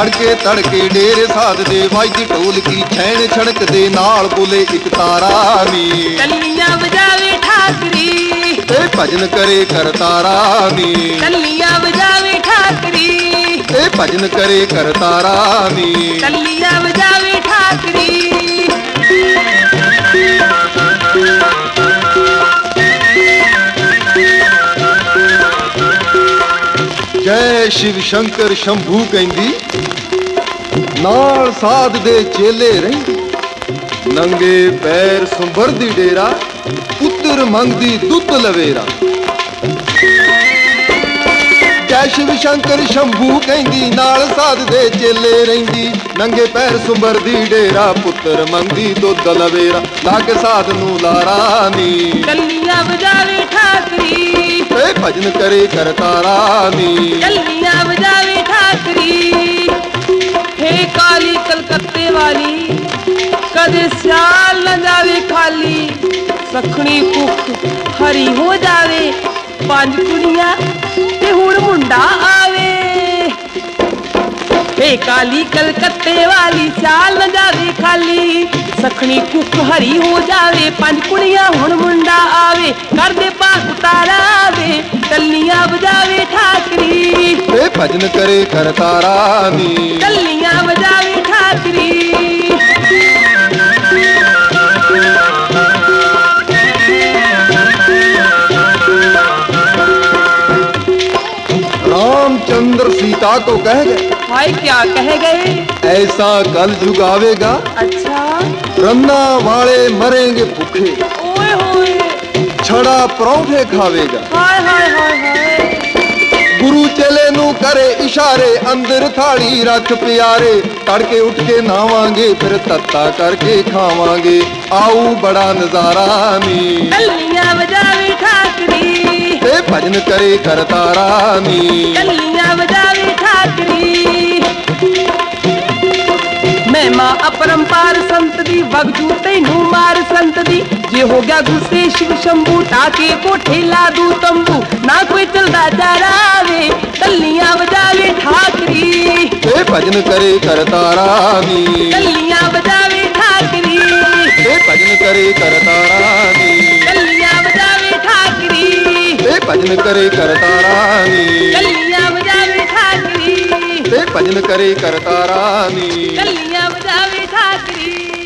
ਸਵੇਰੇ ਤੜਕੇ ਡੇਰੇ ਸਾਧ ਦੇ ਵਾਜਦੀ ਢੋਲਕੀ ਛੈਣ ਛੜਕ ਦੇ ਨਾਲ ਬੋਲੇ ਇੱਕ ਤਾਰਾ ਨੀ ਟੱਲੀਆਂ ਵਜਾਵੇ ਠਾਕਰੀ ਤੇ ਭਜਨ ਕਰੇ ਕਰਤਾਰਾ ਨੀ ਟੱਲੀਆਂ ਵਜਾਵੇ ਠਾਕਰੀ ਤੇ ਭਜਨ ਕਰੇ ਕਰਤਾਰਾ ਨੀ ਟੱਲੀਆਂ ਵਜਾਵੇ ਠਾਕਰੀ ਜੈ ਸ਼ਿਵ ਸ਼ੰਕਰ ਸ਼ੰਭੂ ਕਹਿੰਦੀ, ਨਾਲ ਸਾਧ ਦੇ ਚੇਲੇ ਰਹਿੰਦੀ, ਨੰਗੇ ਪੈਰ ਸੰਭਰਦੀ ਡੇਰਾ, ਪੁੱਤਰ ਮੰਗਦੀ ਦੁੱਧ ਲਵੇਰਾ। ਜੈ ਸ਼ਿਵ ਸ਼ੰਕਰ ਸ਼ੰਭੂ ਕਹਿੰਦੀ, ਨਾਲ ਸਾਧ ਦੇ ਚੇਲੇ ਰਹਿੰਦੀ, ਨੰਗੇ ਪੈਰ ਸੰਭਰਦੀ ਡੇਰਾ, ਪੁੱਤਰ ਮੰਗਦੀ ਦੁੱਧ ਲਵੇਰਾ। ਲੱਗ ਸਾਧ ਨੂੰ ਲਾਰਾ ਨੀ। ਟੱਲੀਆਂ ਵਜਾਵੇ ਠਾਕਰੀ। ਤੇ ਭਜਨ ਕਰੇ ਕਰਤਾਰਾ ਨੀ ਟੱਲੀਆਂ ਵਜਾਵੇ ਠਾਕਰੀ ਹੇ ਕਾਲੀ ਕਲਕੱਤੇ ਵਾਲੀ ਕਦੇ ਸਿਆਲ ਨਾ ਜਾਵੇ ਖਾਲੀ ਸਖਣੀ ਕੁੱਖ ਹਰੀ ਹੋ ਜਾਵੇ ਪੰਜ ਕੁੜੀਆਂ ਤੇ ਹੁਣ ਮੁੰਡਾ ਆਵੇ ਹੇ ਕਾਲੀ ਕਲਕੱਤੇ ਵਾਲੀ ਸਿਆਲ ਨਾ ਜਾਵੇ ਖਾਲੀ ਸਖਣੀ ਕੁੱਖ ਹਰੀ ਹੋ ਜਾਵੇ ਪੰਜ ਕੁੜੀਆਂ ਹੁਣ ਮੁੰਡਾ ਆਵੇ ਕਰਦੇ ਪਾਸ ਉਤਾਰਾਵੇ भजन करे करता रानी कलिया बजावे ठाकरी। रामचंद्र सीता को कह गए। भाई क्या कह गए? ऐसा कल जुगावेगा। अच्छा। रन्ना वाले मरेंगे भूखे। ओए होए। छड़ा परौठे खावेगा। हाय हाय हाय हाय। ਚੇਲੇ ਨੂੰ ਕਰੇ ਇਸ਼ਾਰੇ ਅੰਦਰ ਥਾਲੀ ਰੱਖ ਪਿਆਰੇ। ਤੜਕੇ ਉੱਠ ਕੇ ਨਾਵਾਂਗੇ ਫਿਰ ਤੱਤਾ ਕਰਕੇ ਖਾਵਾਂਗੇ। ਆਊ ਬੜਾ ਨਜ਼ਾਰਾ ਨੀ ਟੱਲੀਆਂ ਵਜਾਵੇ ਠਾਕਰੀ। ਤੇ ਭਜਨ ਕਰੇ ਕਰਤਾਰਾ ਨੀ ਟੱਲੀਆਂ ਵਜਾਵੇ ਠਾਕਰੀ। अपरंपार संत दी वगजूते नू मार संत दी। जे हो गया गुस्से शिव शंभू ताके को ठेला दू तंबू। ना कोई चलदा जा रावे कल्लियाँ बजावे ठाकरी। भजन करे करता रावी कल्लियाँ बजावे ठाकरी। भजन करे करता रावी कल्लियाँ बजावे ठाकरी। भजन करे करता रावी भजन करे करतारानी कलियाँ बजावे ठाकरी।